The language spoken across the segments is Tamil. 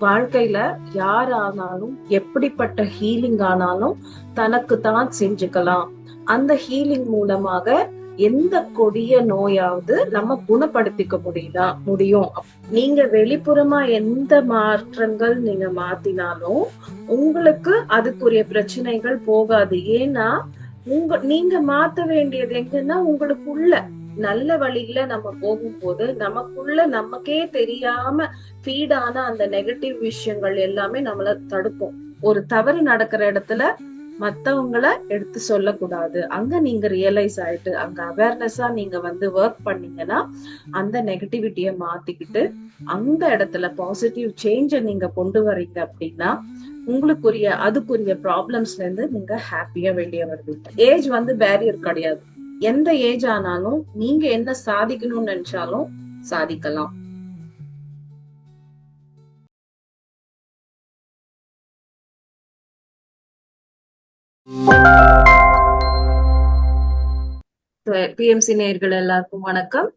வாழ்க்கையில யார் ஆனாலும் எப்படிப்பட்ட ஹீலிங் ஆனாலும் தனக்கு தான் செஞ்சுக்கலாம். அந்த ஹீலிங் மூலமாக எந்த கொடிய நோயாவது நம்ம குணப்படுத்திக்க முடியுதா? முடியும். நீங்க வெளிப்புறமா எந்த மாற்றங்கள் நீங்க மாத்தினாலும் உங்களுக்கு அதுக்குரிய பிரச்சனைகள் போகாது. ஏன்னா உங்க நீங்க மாத்த வேண்டியது எங்கன்னா உங்களுக்குள்ள நல்ல வழியில நம்ம போகும்போது நமக்குள்ள நமக்கே தெரியாம ஃபீடான அந்த நெகட்டிவ் விஷயங்கள் எல்லாமே நம்மள தடுப்போம் ஒரு தவறு நடக்கிற இடத்துல மத்தவங்கள எடுத்து சொல்லக்கூடாது. அங்க நீங்க ரியலைஸ் ஆயிட்டு அங்க அவேர்னஸா நீங்க வந்து ஒர்க் பண்ணீங்கன்னா அந்த நெகட்டிவிட்டிய மாத்திக்கிட்டு அந்த இடத்துல பாசிட்டிவ் சேஞ்ச நீங்க கொண்டு வரீங்க அப்படின்னா உங்களுக்குரிய அதுக்குரிய ப்ராப்ளம்ஸ்ல இருந்து நீங்க ஹாப்பியா வெளியே வருவீங்க. ஏஜ் வந்து பேரியர் கிடையாது. எந்த ஏஜ் ஆனாலும் நீங்க என்ன சாதிக்கணும்னு நினைச்சாலும் சாதிக்கலாம். பிஎம்சி நேயர்கள் எல்லாருக்கும் வணக்கம்.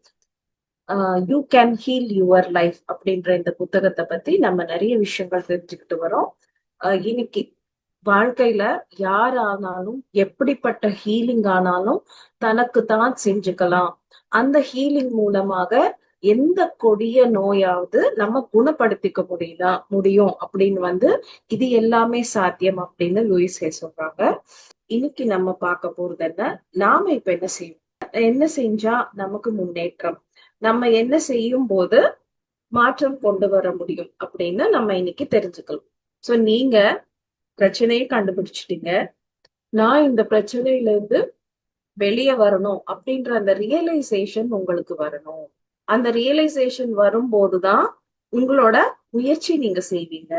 You can heal your life அப்படின்ற இந்த புத்தகத்தை பத்தி நம்ம நிறைய விஷயங்கள் தெரிஞ்சுக்கிட்டு வரோம். Uh, இன்னைக்கு வாழ்க்கையில யார் ஆனாலும் எப்படிப்பட்ட ஹீலிங் ஆனாலும் தனக்கு தான் செஞ்சுக்கலாம். அந்த ஹீலிங் மூலமாக எந்த கொடிய நோயாவது நம்ம குணப்படுத்திக்க முடியுதா முடியும் அப்படின்னு வந்து இது எல்லாமே சாத்தியம் அப்படின்னு லூயிஸே சொல்றாங்க. இன்னைக்கு நம்ம பார்க்க போறது என்ன? நாம இப்ப என்ன செய்வோம் என்ன செஞ்சா நமக்கு முன்னேற்றம்? நம்ம என்ன செய்யும் போது மாற்றம் கொண்டு வர முடியும் அப்படின்னு நம்ம இன்னைக்கு தெரிஞ்சுக்கலாம். சோ நீங்க பிரச்சனையை கண்டுபிடிச்சிட்டீங்க. நான் இந்த பிரச்சனையில இருந்து வெளியே வரணும் அப்படின்ற அந்த ரியலைசேஷன் உங்களுக்கு வரணும். அந்த ரியலைசேஷன் வரும்போதுதான் உங்களோட முயற்சி நீங்க செய்வீங்க.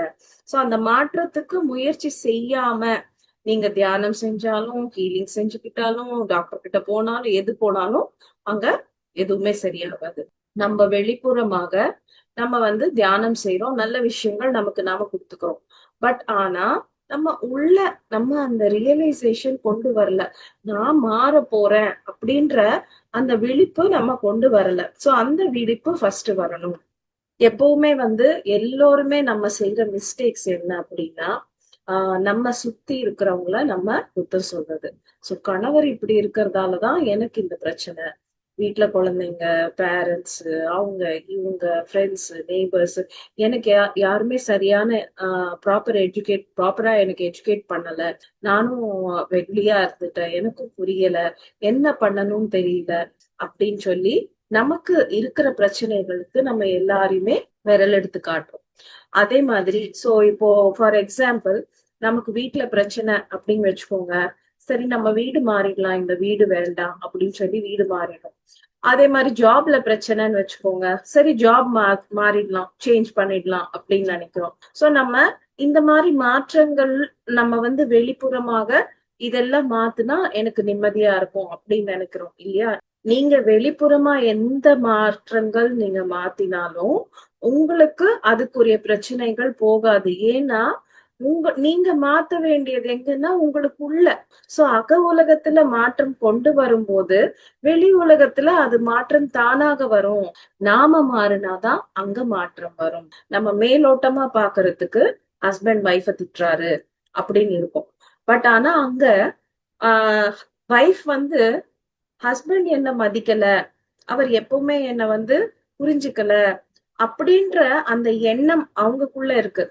சோ அந்த மாற்றத்துக்கு முயற்சி செய்யாம நீங்க தியானம் செஞ்சாலும் ஹீலிங் செஞ்சுக்கிட்டாலும் டாக்டர் கிட்ட போனாலும் எது போனாலும் அங்க எதுவுமே சரியாகாது. நம்ம வெளிப்புறமாக நம்ம வந்து தியானம் செய்யறோம் நல்ல விஷயங்கள் நமக்கு நாம கொடுத்துக்கிறோம். பட் ஆனா நம்ம உள்ள நம்ம அந்த ரியலைசேஷன் கொண்டு வரல. நான் மாற போறேன் அப்படின்ற அந்த விழிப்பு நம்ம கொண்டு வரல. சோ அந்த விழிப்பு ஃபர்ஸ்ட் வரணும். எப்பவுமே வந்து எல்லோருமே நம்ம செய்யற மிஸ்டேக்ஸ் என்ன அப்படின்னா ஆஹ் நம்ம சுத்தி இருக்கிறவங்கள நம்ம குத்தம் சொல்றது. சோ கணவர் இப்படி இருக்கிறதாலதான் எனக்கு இந்த பிரச்சனை. வீட்டுல குழந்தைங்க பேரண்ட்ஸ் அவங்க இவங்க ஃப்ரெண்ட்ஸ் நெய்பர்ஸ் எனக்கு யா யாருமே சரியான ப்ராப்பர் எஜுகேட் ப்ராப்பரா எனக்கு எஜுகேட் பண்ணல. நானும் வெகுலியா இருந்துட்டேன். எனக்கும் புரியல. என்ன பண்ணணும்னு தெரியல அப்படின்னு சொல்லி நமக்கு இருக்கிற பிரச்சனைகளுக்கு நம்ம எல்லாரையுமே விரல் எடுத்து காட்டும் அதே மாதிரி சோ இப்போ ஃபார் எக்ஸாம்பிள் நமக்கு வீட்டுல பிரச்சனை அப்படின்னு வச்சுக்கோங்க. சரி நம்ம வீடு மாறிடலாம் இந்த வீடு வேண்டாம் அப்படின்னு சொல்லி வீடு மாறிடும். அதே மாதிரி ஜாப்ல பிரச்சனைன்னு வச்சுக்கோங்க. சரி ஜாப் மா மாறிடலாம் சேஞ்ச் பண்ணிடலாம் அப்படின்னு நினைக்கிறோம். சோ நம்ம இந்த மாதிரி மாற்றங்கள் நம்ம வந்து வெளிப்புறமாக இதெல்லாம் மாத்துனா எனக்கு நிம்மதியா இருக்கும் அப்படின்னு நினைக்கிறோம் இல்லையா? நீங்க வெளிப்புறமா எந்த மாற்றங்கள் நீங்க மாத்தினாலும் உங்களுக்கு அதுக்குரிய பிரச்சனைகள் போகாது. ஏன்னா உங்க நீங்க மாத்த வேண்டியது எங்கன்னா உங்களுக்குள்ள. சோ அக உலகத்துல மாற்றம் கொண்டு வரும்போது வெளி உலகத்துல அது மாற்றம் தானாக வரும். நாம மாறினாதான் அங்க மாற்றம் வரும். நம்ம மேலோட்டமா பாக்குறதுக்கு ஹஸ்பண்ட் ஒய்ஃப திட்டுறாரு அப்படின்னு இருக்கும். பட் ஆனா அங்க ஆஹ் ஒய்ஃப் வந்து ஹஸ்பண்ட் என்ன மதிக்கல அவர் எப்பவுமே என்ன வந்து புரிஞ்சுக்கல அப்படின்ற அந்த எண்ணம் அவங்களுக்குள்ள இருக்கு.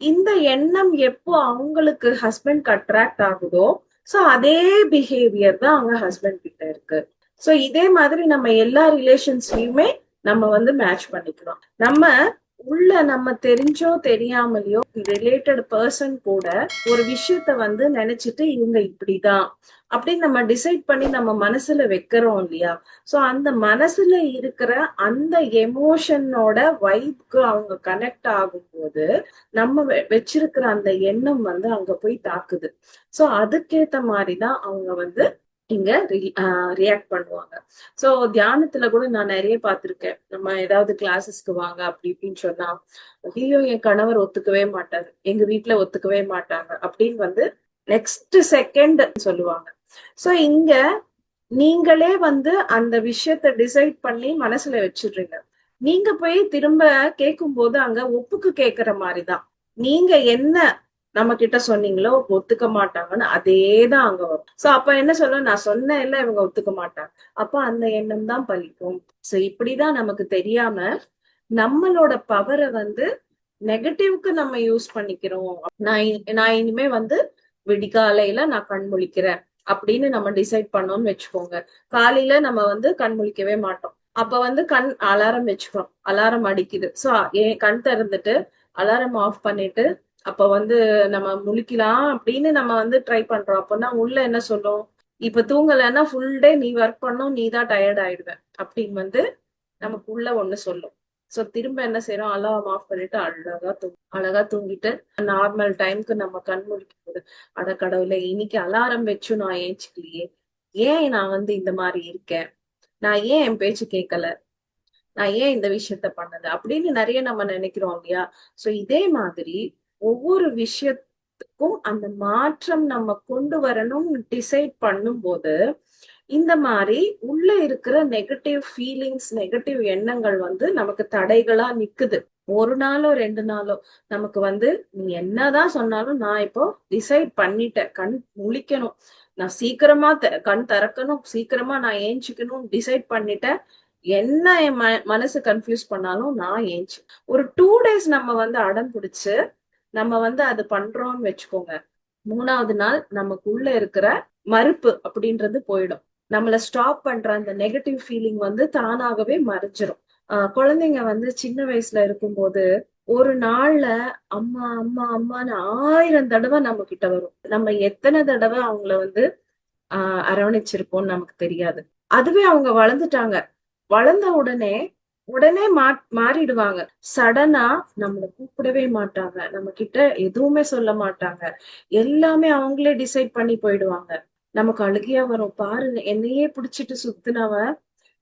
இந்த எண்ணம் எப்போ அவங்களுக்கு ஹஸ்பண்ட் அட்ராக்ட் ஆகுதோ சோ அதே பிஹேவியர் தான் அவங்க ஹஸ்பண்ட் கிட்ட இருக்கு. சோ இதே மாதிரி நம்ம எல்லா ரிலேஷன்ஸ்லயுமே நம்ம வந்து மேட்ச் பண்ணிக்கிறோம் நம்ம உள்ள நம்ம தெரிஞ்சோ தெரியாமலையோ ரிலேட்டட் பர்சன் கூட ஒரு விஷயத்த வந்து நினைச்சிட்டு இவங்க இப்படிதான். அப்படின்னு நம்ம டிசைட் பண்ணி நம்ம மனசுல வைக்கிறோம் இல்லையா? சோ அந்த மனசுல இருக்கிற அந்த எமோஷனோட வைப்க்கு அவங்க கனெக்ட் ஆகும்போது நம்ம வச்சிருக்கிற அந்த எண்ணம் வந்து அங்க போய் தாக்குது. சோ அதுக்கேத்த மாதிரிதான் அவங்க வந்து இங்க ரியாக்ட் பண்ணுவாங்க. சோ தியானத்துல கூட நான் நிறைய பார்த்திருக்கேன். நம்ம ஏதாவது கிளாஸஸ்க்கு வாங்க அப்படி இப்படின்னு சொன்னா ஐயோ என் கணவர் ஒத்துக்கவே மாட்டாரு. எங்க வீட்டுல ஒத்துக்கவே மாட்டாங்க. அப்படின்னு வந்து நெக்ஸ்ட் செகண்ட் சொல்லுவாங்க. சோ இங்க நீங்களே வந்து அந்த விஷயத்த டிசைட் பண்ணி மனசுல வச்சிடுறீங்க. நீங்க போய் திரும்ப கேட்கும் போது அங்க ஒப்புக்கு கேக்குற மாதிரிதான். நீங்க என்ன நம்ம கிட்ட சொன்னீங்களோ ஒத்துக்க மாட்டாங்கன்னு அதேதான் அங்க வரும். சோ அப்ப என்ன சொல்ல நான் சொன்னேன் இல்ல இவங்க ஒத்துக்க மாட்டாங்க. அப்ப அந்த எண்ணம் தான் பலிக்கும். சோ இப்படிதான் நமக்கு தெரியாம நம்மளோட பவரை வந்து நெகட்டிவ்க்கு நம்ம யூஸ் பண்ணிக்கிறோம். நான் நான் இனிமே வந்து விடிகாலையில நான் கண் முழிக்கிறேன் அப்படின்னு நம்ம டிசைட் பண்ணோம்னு வச்சுக்கோங்க. காலையில நம்ம வந்து கண் முழிக்கவே மாட்டோம். அப்ப வந்து கண் அலாரம் வச்சுக்கிறோம். அலாரம் அடிக்குது. சோ என் கண் திறந்துட்டு அலாரம் ஆஃப் பண்ணிட்டு அப்ப வந்து நம்ம முழிக்கலாம் அப்படின்னு நம்ம வந்து ட்ரை பண்றோம். அப்படின்னா உள்ள என்ன சொல்லும்? இப்ப தூங்கலைன்னா ஃபுல் டே நீ ஒர்க் பண்ணும் நீ தான் டயர்ட் ஆயிடுவேன் அப்படின்னு வந்து நமக்கு உள்ள ஒண்ணு சொல்லும். சோ திரும்ப என்ன செய்யறோம் அலாரம் ஆஃப் பண்ணிட்டு அழகா தூங் அழகா தூங்கிட்டு நார்மல் டைம்க்கு நம்ம கண் முழிக்கும் போது அட கடவுளை இன்னைக்கு அலாரம் வச்சு நான் ஏஞ்சிக்கலையே. ஏன் நான் வந்து இந்த மாதிரி இருக்கேன்? நான் ஏன் என் பேச்சு கேட்கல நான் ஏன் இந்த விஷயத்த பண்ணது அப்படின்னு நிறைய நம்ம நினைக்கிறோம் இல்லையா? சோ இதே மாதிரி ஒவ்வொரு விஷயத்துக்கும் அந்த மாற்றம் நம்ம கொண்டு வரணும் டிசைட் பண்ணும்போது இந்த மாதிரி உள்ள இருக்கிற நெகட்டிவ் ஃபீலிங்ஸ் நெகட்டிவ் எண்ணங்கள் வந்து நமக்கு தடைகளா நிக்குது. ஒரு நாளோ ரெண்டு நாளோ நமக்கு வந்து நீ என்னதான் சொன்னாலும் நான் இப்போ டிசைட் பண்ணிட்டேன். கண் முழிக்கணும். நான் சீக்கிரமா கண் திறக்கணும். சீக்கிரமா நான் ஏஞ்சிக்கணும். டிசைட் பண்ணிட்டேன். என்ன என் மனசு கன்ஃபியூஸ் பண்ணாலும் நான் ஏஞ்சி. ஒரு டூ டேஸ் நம்ம வந்து அடம் பிடிச்சு நம்ம வந்து அது பண்றோம்னு வச்சுக்கோங்க. மூணாவது நாள் நமக்குள்ள இருக்கிற மறுப்பு அப்படின்றது போயிடும். நம்மளை ஸ்டாப் பண்ற அந்த நெகட்டிவ் ஃபீலிங் வந்து தானாகவே மறைஞ்சிரும். ஆஹ் குழந்தைங்க வந்து சின்ன வயசுல இருக்கும்போது ஒரு நாள்ல அம்மா அம்மா அம்மான்னு ஆயிரம் தடவை நம்ம கிட்ட வரும். நம்ம எத்தனை தடவை அவங்கள வந்து ஆஹ் அரவணைச்சிருப்போம்னு நமக்கு தெரியாது. அதுவே அவங்க வளர்ந்துட்டாங்க. வளர்ந்த உடனே உடனே மா மாறிடுவாங்க. சடனா நம்மளை கூப்பிடவே மாட்டாங்க. நம்ம கிட்ட எதுவுமே சொல்ல மாட்டாங்க. எல்லாமே அவங்களே டிசைட் பண்ணி போயிடுவாங்க. நமக்கு அழுகையா வரும். பாருங்க என்னையே பிடிச்சிட்டு சுத்துனவன்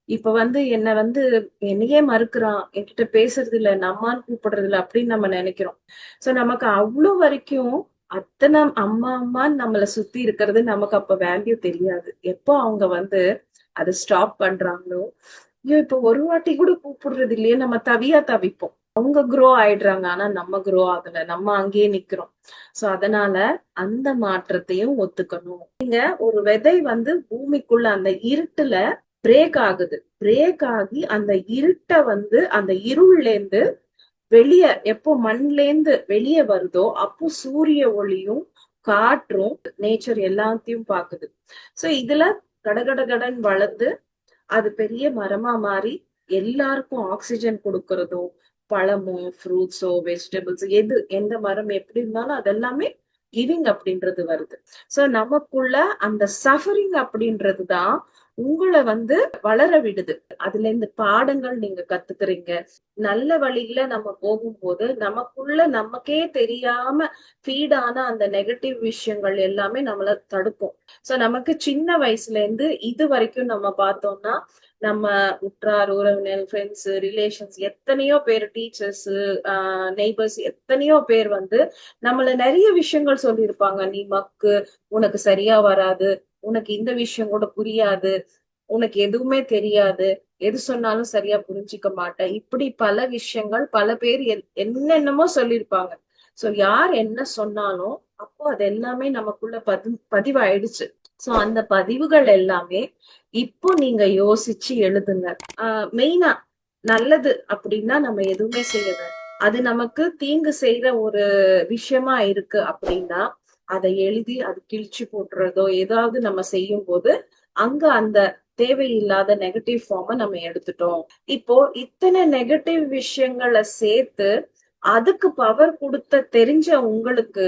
இப்ப வந்து என்ன வந்து என்னையே மறுக்கிறான். என்கிட்ட பேசுறது இல்ல நம்மான்னு கூப்பிடுறது இல்ல அப்படின்னு நம்ம நினைக்கிறோம். சோ நமக்கு அவ்வளவு வரைக்கும் அத்தனை அம்மா அம்மான்னு நம்மள சுத்தி இருக்கிறது நமக்கு அப்ப வேல்யூ தெரியாது. எப்போ அவங்க வந்து அதை ஸ்டாப் பண்றாங்களோ ஐயோ இப்ப ஒரு வாட்டி கூட கூப்பிடுறது இல்லையே நம்ம தவியா தவிப்போம். அவங்க குரோ ஆயிடுறாங்க. ஆனா நம்ம குரோ ஆகல. நம்ம அங்கேயே நிக்கிறோம். சோ அதனால அந்த மாற்றத்தையும் ஒத்துக்கணும். நீங்க ஒரு விதை வந்து பூமிக்குள்ள அந்த இருட்டுல பிரேக் ஆகுது. பிரேக் ஆகி அந்த இருட்டை வந்து அந்த இருள்ல இருந்து வெளிய எப்போ மண்ல இருந்து வெளியே வருதோ அப்போ சூரிய ஒளியும் காற்றும் நேச்சர் எல்லாத்தையும் பாக்குது சோ இதுல கடகட கடன் வளர்ந்து அது பெரிய மரமா மாறி எல்லாருக்கும் ஆக்சிஜன் கொடுக்கறதோ பழமோ ஃப்ரூட்ஸோ வெஜிடபிள்ஸ் எது எந்த மரம் எப்படி இருந்தாலும் அதெல்லாமே கிவிங் அப்படின்றது வருது. சோ நமக்குள்ள அந்த சஃபரிங் அப்படின்றது தான் உங்களை வந்து வளர விடுது. அதுல இருந்து பாடங்கள் நீங்க கத்துக்கிறீங்க. நல்ல வழியில நம்ம போகும்போது நமக்குள்ள நமக்கே தெரியாம ஃபீட் ஆன அந்த நெகட்டிவ் விஷயங்கள் எல்லாமே நம்மள தடுக்கும். சோ நமக்கு சின்ன வயசுல இருந்து இது வரைக்கும் நம்ம பார்த்தோம்னா நம்ம உற்றார் உறவினர் ஃப்ரெண்ட்ஸ் ரிலேஷன்ஸ் எத்தனையோ பேர் டீச்சர்ஸ் நெய்பர்ஸ் எத்தனையோ பேர் வந்து நம்மள நிறைய விஷயங்கள் சொல்லியிருப்பாங்க. நீ மக்கு உனக்கு சரியா வராது உனக்கு இந்த விஷயம் கூட புரியாது உனக்கு எதுவுமே தெரியாது எது சொன்னாலும் சரியா புரிஞ்சுக்க மாட்டேன். இப்படி பல விஷயங்கள் பல பேர் என்னென்னமோ சொல்லியிருப்பாங்க. சோ யார் என்ன சொன்னாலும் அப்போ அது எல்லாமே நமக்குள்ள பதி பதிவாயிடுச்சு. சோ அந்த பதிவுகள் எல்லாமே இப்போ நீங்க யோசிச்சு எழுதுங்க. ஆஹ் மெயினா நல்லது அப்படின்னா நம்ம எதுவுமே செய்யல அது நமக்கு தீங்கு செய்யற ஒரு விஷயமா இருக்கு அப்படின்னா அதை எழுதி அது கிழிச்சு போட்டுறதோ ஏதாவது நம்ம செய்யும் போது அங்க அந்த தேவையில்லாத நெகட்டிவ் ஃபார்ம நம்ம எடுத்துட்டோம். இப்போ இத்தனை நெகட்டிவ் விஷயங்களை சேர்த்து அதுக்கு பவர் கொடுத்த தெரிஞ்ச உங்களுக்கு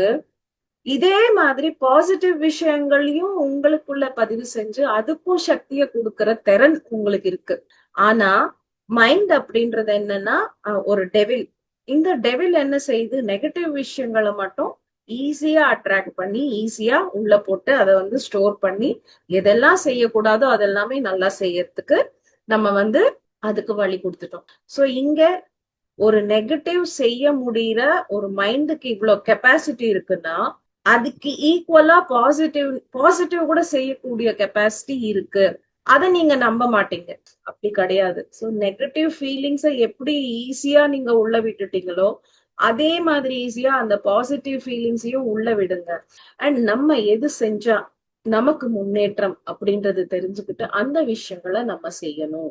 இதே மாதிரி பாசிட்டிவ் விஷயங்களையும் உங்களுக்குள்ள பதிவு செஞ்சு அதுக்கும் சக்தியை கொடுக்கற திறன் உங்களுக்கு இருக்கு. ஆனா மைண்ட் அப்படின்றது என்னன்னா ஒரு டெவில் இந்த டெவில் என்ன செய்யுது நெகட்டிவ் விஷயங்களை மட்டும் ஈஸியா அட்ராக்ட் பண்ணி ஈஸியா உள்ள போட்டு அதை வந்து ஸ்டோர் பண்ணி எதெல்லாம் செய்யக்கூடாதோ அதெல்லாமே நல்லா செய்யறதுக்கு நம்ம வந்து அதுக்கு வழி கொடுத்துட்டோம். சோ இங்க ஒரு நெகட்டிவ் செய்ய முடியற ஒரு மைண்டுக்கு இவ்வளவு கெப்பாசிட்டி இருக்குன்னா அதுக்கு ஈக்குவலா பாசிட்டிவ் பாசிட்டிவ் கூட செய்யக்கூடிய கெப்பாசிட்டி இருக்கு. அதை நீங்க நம்ப மாட்டீங்க. அப்படி கிடையாது. ஸோ நெகட்டிவ் ஃபீலிங்ஸை எப்படி ஈஸியா நீங்க உள்ள விட்டுட்டீங்களோ அதே மாதிரி ஈஸியா அந்த பாசிட்டிவ் ஃபீலிங்ஸையும் உள்ள விடுங்க. அண்ட் நம்ம எது செஞ்சா நமக்கு முன்னேற்றம் அப்படின்றது தெரிஞ்சுக்கிட்டு அந்த விஷயங்களை நம்ம செய்யணும்.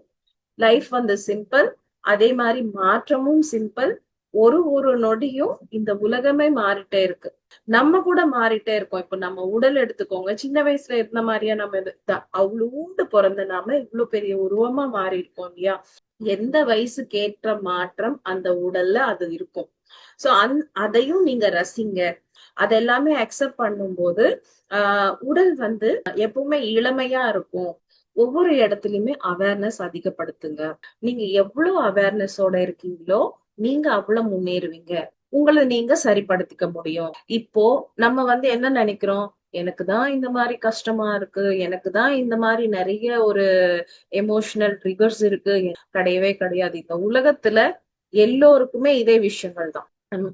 லைஃப் வந்து சிம்பிள் அதே மாதிரி மாற்றமும் சிம்பிள் ஒரு ஒரு நொடியும் இந்த உலகமே மாறிட்டே இருக்கு. நம்ம கூட மாறிட்டே இருக்கோம். இப்ப நம்ம உடல் எடுத்துக்கோங்க. சின்ன வயசுல இருந்த மாதிரியா நம்ம அவ்வளவுண்டு அவ்வளோண்டு பிறந்த நாம இவ்வளவு பெரிய உருவமா மாறி இருக்கோம் இல்லையா? எந்த வயசுக்கு ஏற்ற மாற்றம் அந்த உடல்ல அது இருக்கும். சோ அந் அதையும் நீங்க ரசிங்க. அதெல்லாமே அக்செப்ட் பண்ணும்போது ஆஹ் உடல் வந்து எப்பவுமே இளமையா இருக்கும். ஒவ்வொரு இடத்துலயுமே அவேர்னஸ் அதிகப்படுத்துங்க. நீங்க எவ்வளவு அவேர்னஸோட இருக்கீங்களோ நீங்க அவ்வளவு முன்னேறுவீங்க. உங்களை நீங்க சரிப்படுத்திக்க முடியும். இப்போ நம்ம வந்து என்ன நினைக்கிறோம்? எனக்கு தான் இந்த மாதிரி கஷ்டமா இருக்கு. எனக்கு தான் இந்த மாதிரி நிறைய ஒரு எமோஷனல் ட்ரிகர்ஸ் இருக்கு. கிடையவே கிடையாது. இந்த உலகத்துல எல்லோருக்குமே இதே விஷயங்கள் தான்.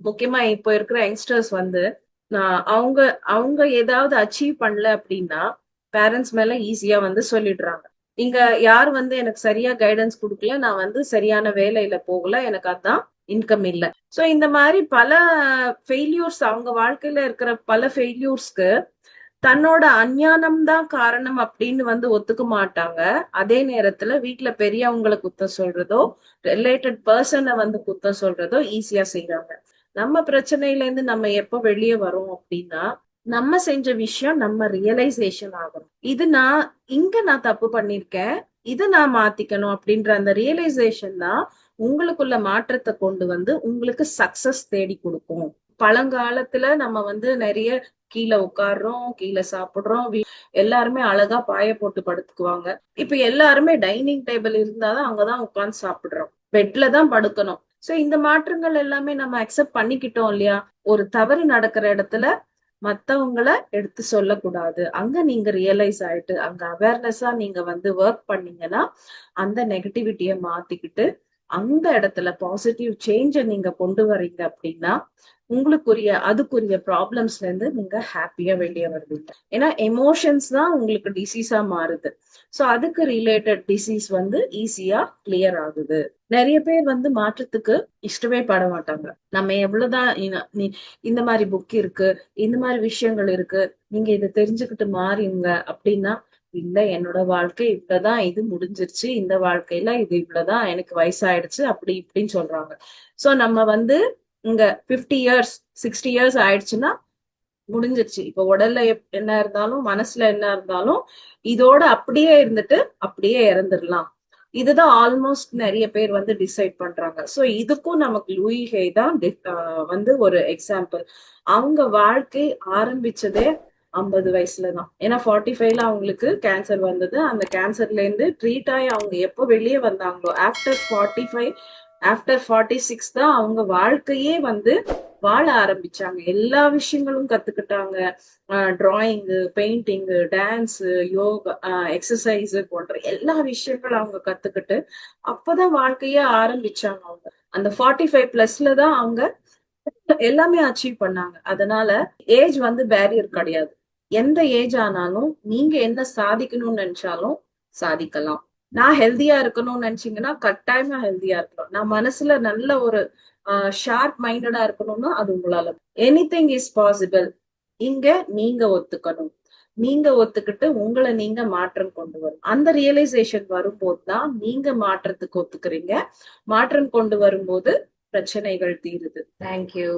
முக்கியமா இப்போ இருக்கிற யங்ஸ்டர்ஸ் வந்து நான் அவங்க அவங்க ஏதாவது அச்சீவ் பண்ணல அப்படின்னா பேரண்ட்ஸ் மேல ஈஸியா வந்து சொல்லிடுறாங்க. இங்க யார் வந்து எனக்கு சரியா கைடன்ஸ் கொடுக்கல? நான் வந்து சரியான வேலையில போகல. எனக்கு அதான் இன்கம் இல்ல. சோ இந்த மாதிரி பல ஃபெயில்யூர்ஸ் அவங்க வாழ்க்கையில இருக்கிற பல ஃபெயில்யூர்ஸ்க்கு தன்னோட அஞ்ஞானம் தான் காரணம் அப்படின்னு வந்து ஒத்துக்க மாட்டாங்க. அதே நேரத்துல வீட்டுல பெரியவங்களை குத்தம் சொல்றதோ ரிலேட்டட் பர்சனை வந்து குத்தம் சொல்றதோ ஈஸியா செய்யறாங்க நம்ம பிரச்சனையில இருந்து நம்ம எப்ப வெளியே வரோம் அப்படின்னா நம்ம செஞ்ச விஷயம் நம்ம ரியலைசேஷன் ஆகும் இது நான் இங்க நான் தப்பு பண்ணிருக்கேன் இதை நான் மாத்திக்கணும் அப்படின்ற அந்த ரியலைசேஷன் தான் உங்களுக்குள்ள மாற்றத்தை கொண்டு வந்து உங்களுக்கு சக்சஸ் தேடி கொடுக்கும். பழங்காலத்துல நம்ம வந்து நிறைய கீழே உட்காடுறோம் கீழே சாப்பிடுறோம் எல்லாருமே அழகா பாய போட்டு படுத்துக்குவாங்க. இப்ப எல்லாருமே டைனிங் டேபிள் இருந்தாதான் அங்கதான் உட்கார்ந்து சாப்பிடுறோம். பெட்ல தான் படுக்கணும். சோ இந்த மாற்றங்கள் எல்லாமே நம்ம அக்செப்ட் பண்ணிக்கிட்டோம் இல்லையா? ஒரு தவறு நடக்கிற இடத்துல மத்தவங்கள எடுத்து சொல்லக்கூடாது. அங்க நீங்க ரியலைஸ் ஆயிட்டு அங்க அவேர்னஸா நீங்க வந்து ஒர்க் பண்ணீங்கன்னா அந்த நெகட்டிவிட்டிய மாத்திக்கிட்டு அந்த இடத்துல பாசிட்டிவ் சேஞ்ச நீங்க கொண்டு வர்றீங்க அப்படின்னா உங்களுக்குரிய அதுக்குரிய ப்ராப்ளம்ஸ்ல இருந்து நீங்க ஹாப்பியா வெளியே வருவீங்க. ஏன்னா எமோஷன்ஸ் தான் உங்களுக்கு டிசீஸா மாறுது. சோ அதுக்கு ரிலேட்டட் டிசீஸ் வந்து ஈஸியா கிளியர் ஆகுது. நிறைய பேர் வந்து மாற்றத்துக்கு இஷ்டமே பட மாட்டாங்க. நம்ம எவ்வளவுதான் இந்த மாதிரி புக் இருக்கு இந்த மாதிரி விஷயங்கள் இருக்கு நீங்க இதை தெரிஞ்சுக்கிட்டு மாறிங்க அப்படின்னா இல்ல என்னோட வாழ்க்கை இவ்வளவுதான் இது முடிஞ்சிருச்சு இந்த வாழ்க்கையில இது இவ்வளவுதான் எனக்கு வயசாயிடுச்சு அப்படி இப்படின்னு சொல்றாங்க. சோ நம்ம வந்து இங்க 50 இயர்ஸ் சிக்ஸ்டி இயர்ஸ் ஆயிடுச்சுன்னா முடிஞ்சிருச்சு. இப்ப உடல்ல என்ன இருந்தாலும் மனசுல என்ன இருந்தாலும் இதோட அப்படியே இருந்துட்டு அப்படியே இறந்துடலாம். இதுதான் ஆல்மோஸ்ட் நிறைய பேர் வந்து டிசைட் பண்றாங்க. சோ இதுக்கும் நமக்கு லூயி தான் ஆஹ் வந்து ஒரு எக்ஸாம்பிள் அவங்க வாழ்க்கை ஆரம்பிச்சதே ஐம்பது வயசுல தான் ஏன்னா ஃபார்ட்டி ஃபைவ்ல அவங்களுக்கு கேன்சர் வந்தது. அந்த கேன்சர்ல இருந்து ட்ரீட் ஆகி அவங்க எப்போ வெளியே வந்தாங்களோ after forty five after forty six தான் அவங்க வாழ்க்கையே வந்து வாழ ஆரம்பிச்சாங்க. எல்லா விஷயங்களும் கத்துக்கிட்டாங்க. Drawing painting dance yoga exercise போன்ற எல்லா விஷயங்களும் அவங்க கத்துக்கிட்டு அப்பதான் வாழ்க்கையே ஆரம்பிச்சாங்க அவங்க. அந்த ஃபார்ட்டி ஃபைவ் பிளஸ்ல தான் அவங்க எல்லாமே அச்சீவ் பண்ணாங்க. அதனால ஏஜ் வந்து பேரியர் கிடையாது. எந்த ஏஜ் ஆனாலும் நீங்க என்ன சாதிக்கணும்னு நினைச்சாலும் சாதிக்கலாம். நான் ஹெல்தியா இருக்கணும்னு நினைச்சீங்கன்னா கட்டாயமா ஹெல்தியா இருக்கணும். நான் மனசுல நல்ல ஒரு ஷார்ப் மைண்டடா இருக்கணும்னா அது உங்களால. எனி திங் இஸ் பாசிபிள் இங்க நீங்க ஒத்துக்கணும். நீங்க ஒத்துக்கிட்டு உங்களை நீங்க மாற்றம் கொண்டு வரும். அந்த ரியலைசேஷன் வரும்போது தான் நீங்க மாற்றத்துக்கு ஒத்துக்கிறீங்க. மாற்றம் கொண்டு வரும்போது பிரச்சனைகள் தீருது. தேங்க்யூ